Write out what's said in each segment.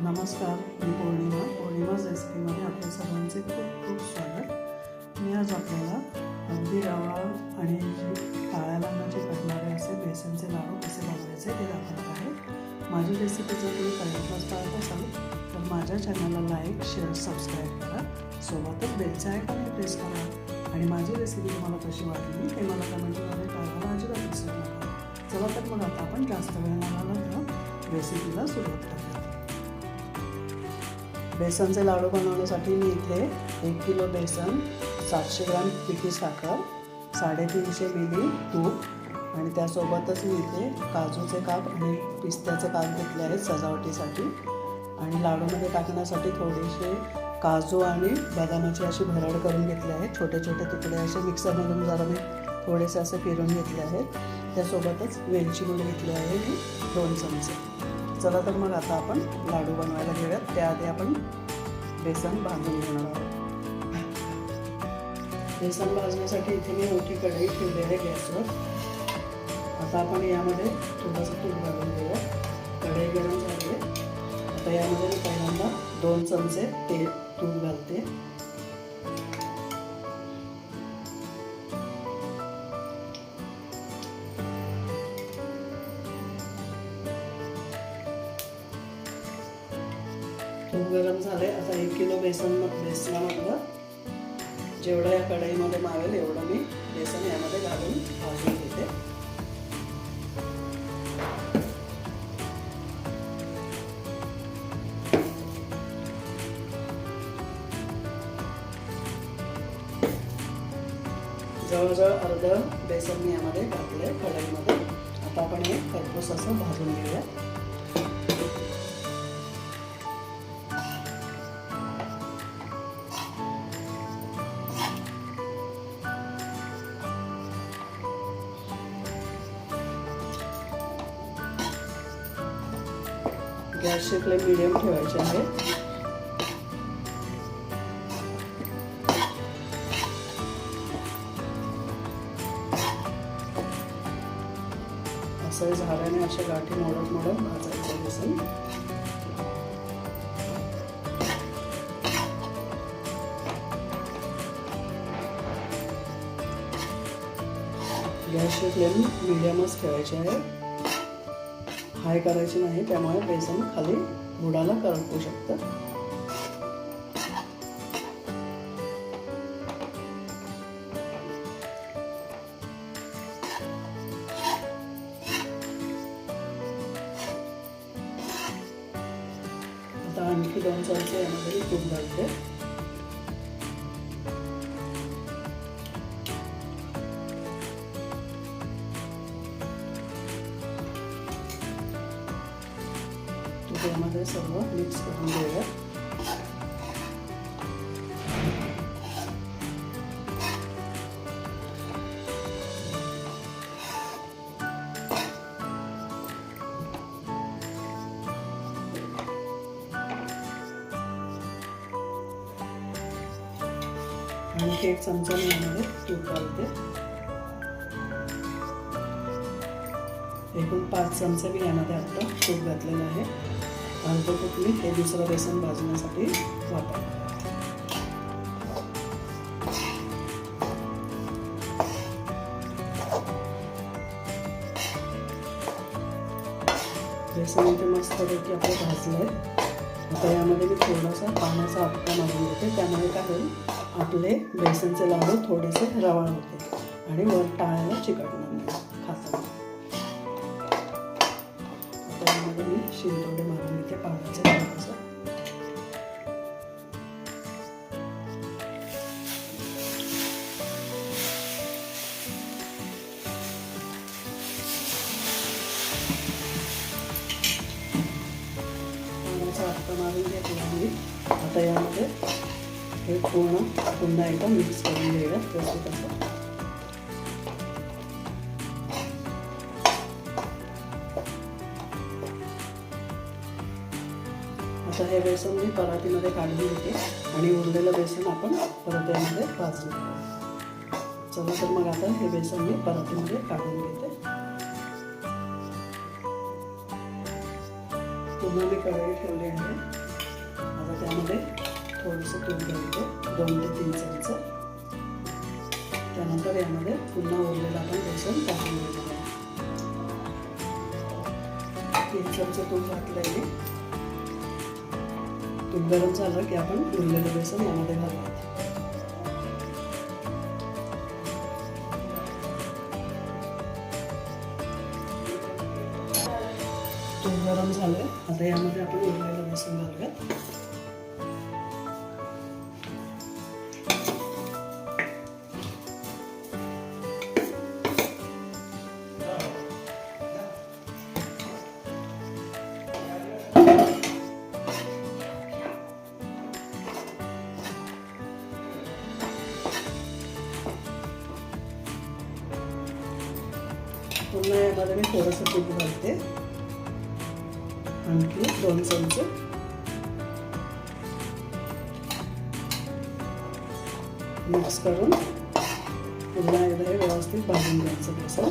नमस्कार मी पौर्णिमा पौर्णिमाच रेसिपीमध्ये आपल्या सर्वांचे खूप खूप स्वागत. मी आज आपल्याला अगदी रवा आणि जी टाळ्याला न चिकटणारे असे बेसनचे लाडू कसे बनवायचे ते दाखवत आहे. माझी रेसिपी जर तुम्ही पहिल्यांदाच पाहत असाल तर माझ्या चॅनलला लाईक शेअर सबस्क्राईब करा. सोबतच बेलच्या आयकॉन प्रेस करा. आणि माझी रेसिपी तुम्हाला कशी वाटली ते मला कमेंटमध्ये कळवायला अजिबात विसरू नका. चला तर मग आता आपण जास्त वेळ न घालवता रेसिपीला सुरुवात करूया. बेसनचे लाडू बनवण्यासाठी मी इथे एक किलो बेसन सातशे ग्राम पिठी साखर साडेतीनशे मिली तूप आणि त्यासोबतच मी इथे काजूचे काप आणि पिस्त्याचे काप घेतले आहेत सजावटीसाठी. आणि लाडूमध्ये टाकण्यासाठी थोडेसे काजू आणि बदामाची अशी भरड करून घेतली आहे. छोटे छोटे तुकडे असे मिक्सरमधून जरा मी थोडेसे असे फिरून घेतले आहेत. त्यासोबतच वेलची पूड घेतली आहे मी दोन चमचे. चला तर मग आता आपण लाडू बनवायला घेऊयात. त्याआधी आपण बेसन भाजून घेणार आहोत. बेसन भाजण्यासाठी इथे मी मोठी कढई ठेवली आहे गॅसवर. आता आपण यामध्ये थोडंसं तूप घालून घेऊया. कढई गरम झाली आहे. आता यामध्ये मी पहिल्यांदा दोन चमचे तेल तूप घालते. किलो बेसन बेसनामधलं जेवढं या कढईमध्ये मावेल एवढं मी बेसन यामध्ये घालून भाजून घेते. जवळजवळ अर्ध बेसन मी यामध्ये घातले कढईमध्ये. आता आपण हे खरपूस असं गॅसची फ्लेम मिडियम ठेवायचे आहे असं झाल्याने अशा गाठी मोडत मोडत भाजायचं बेसन गॅसची फ्लेम मिडियमच ठेवायची आहे फ्राय करायची नाही त्यामुळे बेसन खाली बुडाला करपू शकतं. आता आणखी दोन चमचे यामध्ये तूप घालते. मिक्स करून घेऊया आणखी एक चमचा मी यामध्ये तूप घालते. एकूण पाच चमचा मी यामध्ये आत्ता तूप घातलेलं आहे. अर्ध मी हे दुसरं बेसन भाजण्यासाठी वापर. बेसन इथे मस्तपैकी आपलं भाजलं आहे आता यामध्ये मी थोडासा पाण्याचा आपटा मारून घेते. त्यामुळे काय होईल? आपले बेसनचे लाडू थोडेसे रवाळ होते आणि वर टाळायला चिकटणार नाही. त्यामध्ये मी शिंतोडे मारून घेते पाण्याचे थोडंसं पाण्याचा हात मारून घेतला मी आता यामध्ये हे पूर्ण पुन्हा एकदा मिक्स करून घेऊया तसं तसं आता हे बेसन मी पराठीमध्ये काढून घेते आणि उरलेलं बेसन आपण परत यामध्ये भाजून चला तर मग आता हे बेसन मी पराठीमध्ये काढून घेते. पुन्हा मी कढई ठेवली आहे. आता त्यामध्ये थोडंसं तूप घालते दोन ते तीन चमचे. त्यानंतर यामध्ये पुन्हा उरलेलं आपण बेसन टाकून घ्यायचं तीन चमचे तूप घातलं आहे तूप गरम झालं की आपण उरलेलं बेसन यामध्ये घालूया तूप गरम झालं. आता यामध्ये आपण उरलेलं बेसन घालूयात. पुन्हा मी थोडंसं तूप घालते. आणखी दोन चमचे. मिक्स करून पुन्हा एकदा हे व्यवस्थित भाजून घ्यायचं बेसन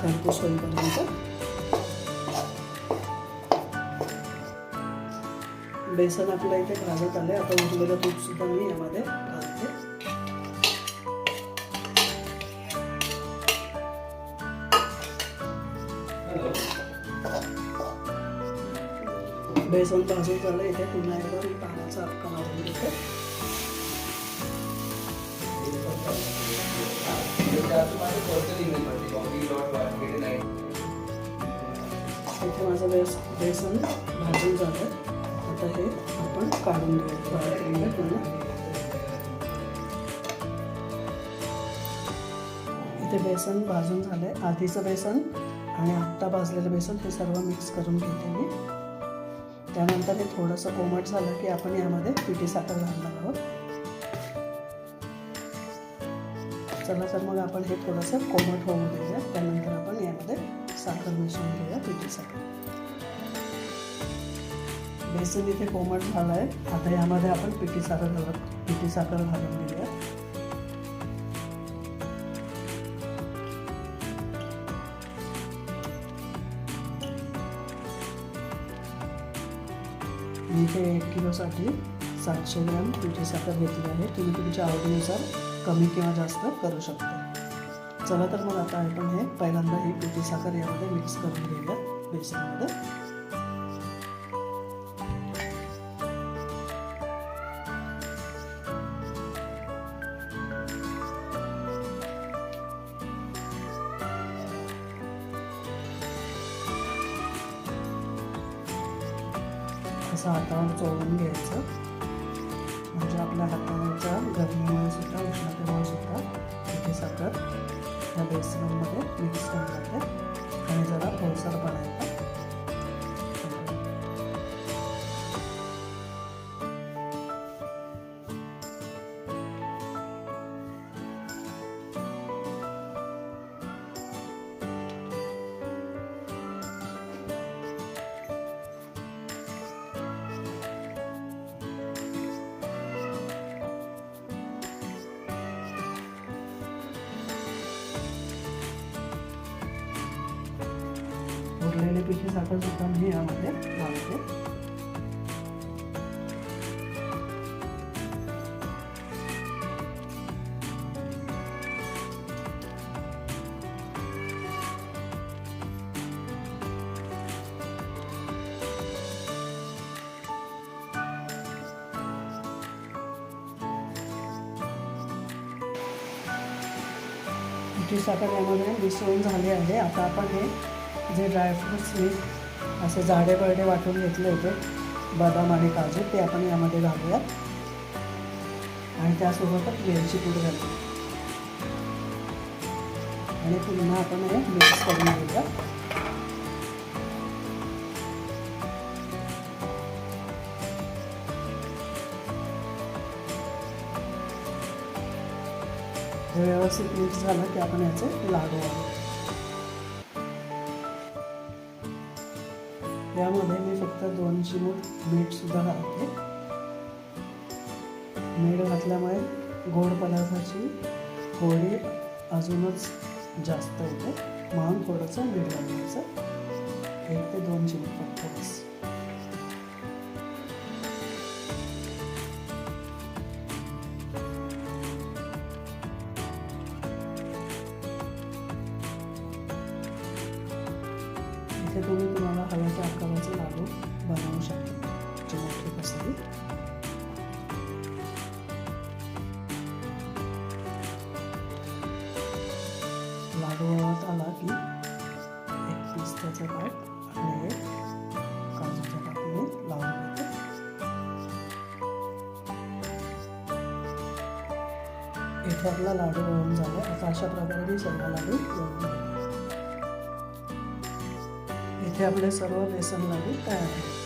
खरपूस होईपर्यंत. बेसन आपल्या इथे भाजत आले आता उरलेलं तूप सुद्धा मी यामध्ये बेसन भाजून झालं इथे पुन्हा एकदा मी पाण्याचा हक्का मारून घेते इथे माझं बेस बेसन भाजून झालं. आता हे आपण काढून घेऊ. बाहेर म्हणजे पुन्हा इथे बेसन भाजून झालंय. आधीचं बेसन आणि आत्ता भाजलेलं बेसन हे सर्व मिक्स करून घेते मी. त्यानंतर हे थोडंसं कोमट झालं की आपण यामध्ये पिठी साखर घालणार आहोत. चला तर मग आपण हे थोडंसं कोमट होऊ देऊया. त्यानंतर आपण यामध्ये साखर मिसळून घेऊया पिठी साखर. बेसन इथे कोमट झालं आहे आता यामध्ये आपण पिठी साखर घालत पिठी साखर घालून घेऊया. मी इथे एक किलोसाठी सातशे ग्रॅम पिठी साखर घेतली आहे. तुम्ही तुमच्या आवडीनुसार कमी किंवा जास्त करू शकता. चला तर मग आता आपण हे पहिल्यांदा ही पिठी साखर यामध्ये मिक्स करून घेऊया. बेसनमध्ये असं हातावर चोळून घ्यायचं. म्हणजे आपल्या हातावरच्या गरमीमुळे सुद्धा उष्णतेमुळे सुद्धा इथे साखर या बेसनमध्ये मिक्स होऊन जाते आणि जरा ओलसरपणा बनायचं उरलेली पिठी साखर सुद्धा मी यामध्ये घालते पिठी साखर यामध्ये मिसळून झाली आहे. आता आपण हे जे ड्रायफ्रुट्स मी असे जाडे बरडे वाटून घेतले होते बदाम आणि काजू ते आपण यामध्ये घालूयात. आणि त्यासोबतच वेलची पूड घालू आणि पुन्हा आपण हे मिक्स करून घेऊया व्यवस्थित मिक्स झालं की आपण याचे लाडू आहोत फक्त दोन चिमूट मीठ सुद्धा घालते. मीठ घातल्यामुळे गोड पदार्थाची गोडी अजूनच जास्त येते म्हणून थोडंसं मीठ घालायचं. एक ते दोन चिमूट फक्त बस. इथे आपला लाडू वळून झाला. आता अशा प्रकारे मी सर्व लाडू वळून इथे आपले सर्व बेसन लाडू तयार आहेत.